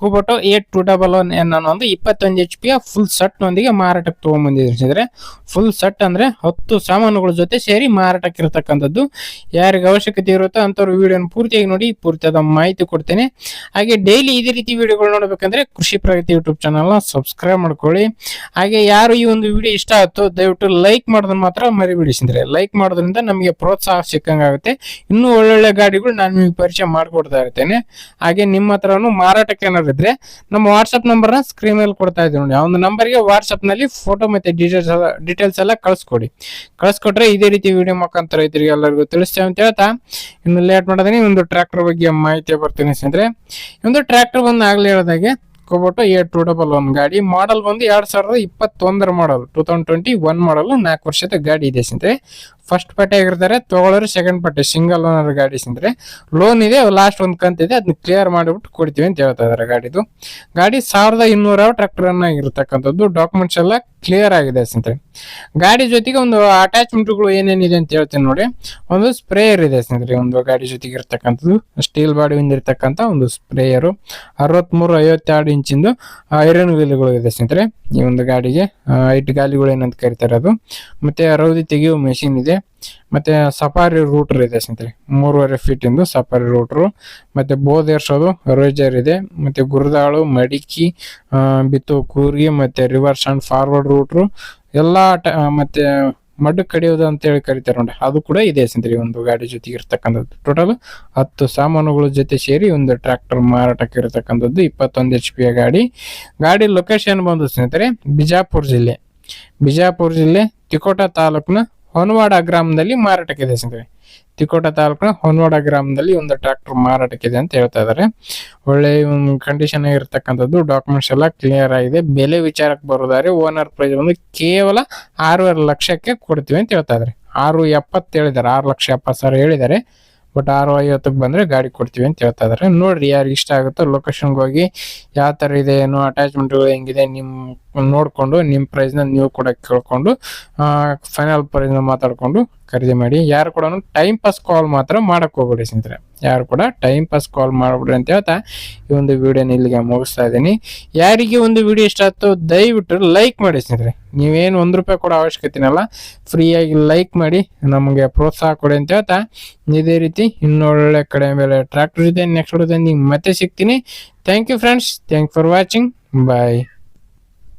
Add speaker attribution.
Speaker 1: Kubota eight two double one N ಅನ್ನೋ ಒಂದು ಇಪ್ಪತ್ತೊಂದು ಎಚ್ ಪಿಯ ಫುಲ್ ಸೆಟ್ ನೊಂದಿಗೆ ಮಾರಾಟಕ್ಕೆ ಸ್ನೇಹಿತರೆ. ಫುಲ್ ಸೆಟ್ ಅಂದರೆ ಹತ್ತು ಸಾಮಾನುಗಳ ಜೊತೆ ಸೇರಿ ಮಾರಾಟಕ್ಕೆ ಇರತಕ್ಕಂಥದ್ದು. ಯಾರಿಗೆ ಅವಶ್ಯಕತೆ ಇರುತ್ತೋ ಅಂಥವ್ರು ವಿಡಿಯೋನ ಪೂರ್ತಿಯಾಗಿ ನೋಡಿ, ಪೂರ್ತಿಯಾದ ಮಾಹಿತಿ ಕೊಡ್ತೇನೆ. ಹಾಗೆ ಡೈಲಿ ಇದೇ ರೀತಿ ವಿಡಿಯೋಗಳು ನೋಡಬೇಕಂದ್ರೆ ಕೃಷಿ ಪ್ರಗತಿ ಯೂಟ್ಯೂಬ್ ಚಾನಲ್ನ ಸಬ್ಸ್ಕ್ರೈಬ್ ಮಾಡ್ಕೊಳ್ಳಿ. ಹಾಗೆ ಯಾರು ಈ ಒಂದು ವಿಡಿಯೋ ಇಷ್ಟ ಆಯ್ತು ದಯವಿಟ್ಟು ಲೈಕ್ ಮಾಡೋದನ್ನ ಮಾತ್ರ ಮರಿಬಿಡಿ ಬಿಡಿಸಿದ್ರೆ ಲೈಕ್ ಮಾಡೋದ್ರಿಂದ ನಮಗೆ ಪ್ರೋತ್ಸಾಹ ಸಿಕ್ಕಂಗಾಗುತ್ತೆ. ಇನ್ನೂ ಒಳ್ಳೊಳ್ಳೆ ಗಾಡಿಗಳು ನಾನು ನಿಮಗೆ ಪರಿಚಯ ಮಾಡಿಕೊಡ್ತಾ ಇರ್ತೇನೆ. ಹಾಗೆ ನಿಮ್ಮ ಹತ್ರನು ಮಾರಾಟಕ್ಕೆ ಏನಾದ್ರು ಇದ್ರೆ ನಮ್ಮ ವಾಟ್ಸ್ಆಪ್ ನಂಬರ್ನ ಸ್ಕ್ರೀನ್ ಮೇಲೆ ಕೊಡ್ತಾ ಇದ್ದೀವಿ ನೋಡಿ. ಆ ಒಂದು ನಂಬರ್ಗೆ ವಾಟ್ಸ್ಆಪ್ನಲ್ಲಿ ಫೋಟೋ ಮತ್ತೆ ಡೀಟೇಲ್ಸ್ ಡೀಟೇಲ್ಸ್ ಎಲ್ಲ ಕಳಿಸ್ಕೊಡಿ. ಕಳಿಸ್ಕೊಟ್ರೆ ಇದೇ ರೀತಿ ವಿಡಿಯೋ ಮುಖಾಂತರ ರೈತರಿಗೆ ಎಲ್ಲರಿಗೂ ತಿಳಿಸ್ತೇವೆ ಅಂತ ಹೇಳ್ತಾ. ಇನ್ನು ಲೇಟ್ ಮಾಡೋದಕ್ಕೆ ಒಂದು ಟ್ರ್ಯಾಕ್ಟರ್ ಬಗ್ಗೆ ಮಾಹಿತಿ ಬರ್ತೀನಿ ಸ್ನೇಹಿತರೆ. ಒಂದು ಟ್ರ್ಯಾಕ್ಟರ್ ಬಂದು ಆಗಲೇ ಹೇಳಿದಾಗೆ Kubota eight two double one ಗಾಡಿ ಮಾಡಲ್ ಬಂದು ಎರಡು ಸಾವಿರದ ಇಪ್ಪತ್ತೊಂದರ model two thousand twenty one model ನಾಲ್ಕು ವರ್ಷದ ಗಾಡಿ ಇದೆ ಸ್ನೇಹಿತರೆ. ಫಸ್ಟ್ ಪಟ್ಟೆ ಆಗಿರ್ತಾರೆ, ತಗೊಳ್ಳೋರು ಸೆಕೆಂಡ್ ಪಟ್ಟೆ ಸಿಂಗಲ್ ಓನರ್ ಗಾಡಿ ಅಂದರೆ ಲೋನ್ ಇದೆ ಲಾಸ್ಟ್ ಒಂದು ಕಂತಿದೆ, ಅದನ್ನ ಕ್ಲಿಯರ್ ಮಾಡಿಬಿಟ್ಟು ಕೊಡ್ತೀವಿ ಅಂತ ಹೇಳ್ತಾ ಇದಾರೆ ಗಾಡಿದು. ಗಾಡಿ ಸಾವಿರದ ಇನ್ನೂರ ಟ್ರ್ಯಾಕ್ಟರ್ ಆಗಿರ್ತಕ್ಕಂಥದ್ದು ಡಾಕ್ಯುಮೆಂಟ್ಸ್ ಎಲ್ಲ ಕ್ಲಿಯರ್ ಆಗಿದೆ ಸ್ನೇಹಿತರೆ ಗಾಡಿ ಜೊತೆಗೆ ಒಂದು ಅಟ್ಯಾಚ್ಮೆಂಟ್ಗಳು ಏನೇನಿದೆ ಅಂತ ಹೇಳ್ತೀನಿ ನೋಡಿ. ಒಂದು ಸ್ಪ್ರೇಯರ್ ಇದೆ ಸ್ನೇಹಿತರೆ ಒಂದು ಗಾಡಿ ಜೊತೆಗೆ ಇರ್ತಕ್ಕಂಥದ್ದು. ಸ್ಟೀಲ್ ಬಾಡಿ ಹೊಂದಿರತಕ್ಕಂಥ ಒಂದು ಸ್ಪ್ರೇಯರು ಅರವತ್ಮೂರು, ಐವತ್ತೆರಡು ಇಂಚಿಂದು ಐರನ್ ವೀಲ್ಗಳು ಇದೆ ಸ್ನೇಹಿತರೆ ಈ ಒಂದು ಗಾಡಿಗೆ ಐಟ್ ಗಾಲಿಗಳು ಏನಂತ ಕರೀತಾರೆ ಅದು. ಮತ್ತೆ ರೌದಿ ತೆಗೆಯುವ ಮೆಷಿನ್ ಇದೆ. ಮತ್ತೆ ಸಫಾರಿ ರೂಟರ್ ಇದೆ ಸ್ನೇಹಿತರೆ. ಮೂರುವರೆ ಫೀಟ್ ಇಂದು ಸಫಾರಿ ರೂಟರ್ ಮತ್ತೆ ಬೋಧೇರ್ಸೋದು ರೇಜರ್ ಇದೆ. ಮತ್ತೆ ಗುರುದಾಳು ಮಡಿಕಿ ಬಿತ್ತು ಕೂರ್ಗಿ ಮತ್ತೆ ರಿವರ್ಸ್ ಅಂಡ್ ಫಾರ್ವರ್ಡ್ ರೂಟ್ರು ಎಲ್ಲ ಮತ್ತೆ ಮಡ್ಡು ಕಡಿಯೋದು ಅಂತ ಹೇಳಿ ಕರಿತಾರೆ ನೋಡಿ ಅದು ಕೂಡ ಇದೆ ಸ್ನೇಹಿತರೆ ಒಂದು ಗಾಡಿ ಜೊತೆಗೆ ಇರ್ತಕ್ಕಂಥದ್ದು. ಟೋಟಲ್ ಹತ್ತು ಸಾಮಾನುಗಳ ಜೊತೆ ಸೇರಿ ಒಂದು ಟ್ರ್ಯಾಕ್ಟರ್ ಮಾರಾಟಕ್ಕೆ ಇರತಕ್ಕಂಥದ್ದು ಇಪ್ಪತ್ತೊಂದು ಎಚ್ ಪಿ ಗಾಡಿ. ಗಾಡಿ ಲೊಕೇಶನ್ ಬಂದು ಸ್ನೇಹಿತರೆ, ಬಿಜಾಪುರ ಜಿಲ್ಲೆ. ಬಿಜಾಪುರ ಜಿಲ್ಲೆ ತಿಕೋಟ ತಾಲೂಕಿನ ಹೊನವಾಡ ಗ್ರಾಮದಲ್ಲಿ ಮಾರಾಟಕ್ಕಿದೆ ಸ್ನೇಹಿತರೆ. ತಿಕೋಟ ತಾಲೂಕಿನ ಹೊನವಾಡ ಗ್ರಾಮದಲ್ಲಿ ಒಂದು ಟ್ರ್ಯಾಕ್ಟರ್ ಮಾರಾಟಕ್ಕಿದೆ ಅಂತ ಹೇಳ್ತಾ ಇದ್ದಾರೆ. ಒಳ್ಳೆ ಕಂಡೀಷನ್ ಇರತಕ್ಕಂಥದ್ದು ಡಾಕ್ಯುಮೆಂಟ್ಸ್ ಎಲ್ಲ ಕ್ಲಿಯರ್ ಆಗಿದೆ. ಬೆಲೆ ವಿಚಾರಕ್ಕೆ ಬರೋದಾದ್ರೆ ಓನರ್ ಪ್ರೈಸ್ ಬಂದು ಕೇವಲ ಆರೂವರೆ ಲಕ್ಷಕ್ಕೆ ಕೊಡ್ತೀವಿ ಅಂತ ಹೇಳ್ತಾ ಇದ್ದಾರೆ. ಆರು ಎಪ್ಪತ್ತು ಹೇಳಿದ್ದಾರೆ ಆರು ಲಕ್ಷ ಎಪ್ಪತ್ತು ಸಾವಿರ ಹೇಳಿದ್ದಾರೆ. ಬಟ್ ಆರು ಐವತ್ತಕ್ಕೆ ಬಂದರೆ ಗಾಡಿ ಕೊಡ್ತೀವಿ ಅಂತ ಹೇಳ್ತಾ ಇದ್ದಾರೆ ನೋಡಿರಿ ಯಾರಿಗೆ ಇಷ್ಟ ಆಗುತ್ತೋ ಲೊಕೇಶನ್ಗೆ ಹೋಗಿ ಯಾವ ಥರ ಇದೆ, ಏನು ಅಟ್ಯಾಚ್ಮೆಂಟ್ಗಳು ಹೆಂಗಿದೆ ನಿಮ್ಮ ನೋಡಿಕೊಂಡು ನಿಮ್ಮ ಪ್ರೈಸ್ನ ನೀವು ಕೂಡ ಕೇಳಿಕೊಂಡು ಫೈನಲ್ ಪ್ರೈಸ್ನ ಮಾತಾಡ್ಕೊಂಡು ಖರೀದಿ ಮಾಡಿ, ಯಾರು ಕೂಡ ಟೈಮ್ ಪಾಸ್ ಕಾಲ್ ಮಾತ್ರ ಮಾಡಕ್ ಹೋಗ್ಬೇಡಿ ಸ್ನೇಹಿತರೆ. ಯಾರು ಕೂಡ ಟೈಮ್ ಪಾಸ್ ಕಾಲ್ ಮಾಡ್ಬಿಡ್ರಿ ಅಂತ ಹೇಳ್ತಾ ಈ ಒಂದು ವಿಡಿಯೋನ ಇಲ್ಲಿಗೆ ಮುಗಿಸ್ತಾ ಇದ್ದೀನಿ. ಯಾರಿಗೆ ಒಂದು ವಿಡಿಯೋ ಇಷ್ಟ ಆಯ್ತು ದಯವಿಟ್ಟು ಲೈಕ್ ಮಾಡಿ ಸ್ನೇಹಿತರೆ. ನೀವೇನು ಒಂದು ರೂಪಾಯಿ ಕೂಡ ಅವಶ್ಯಕತೆನಲ್ಲ ಫ್ರೀಯಾಗಿ ಲೈಕ್ ಮಾಡಿ, ನಮಗೆ ಪ್ರೋತ್ಸಾಹ ಕೊಡಿ ಅಂತ ಹೇಳ್ತಾ ಇದೇ ರೀತಿ ಇನ್ನೊಳ್ಳೆ ಕಡೆ ಮೇಲೆ ಟ್ರ್ಯಾಕ್ಟರ್ ಇದೆ ನೆಕ್ಸ್ಟ್ ನಿಮ್ಗೆ ಮತ್ತೆ ಸಿಗ್ತೀನಿ. Thank you friends thank for watching bye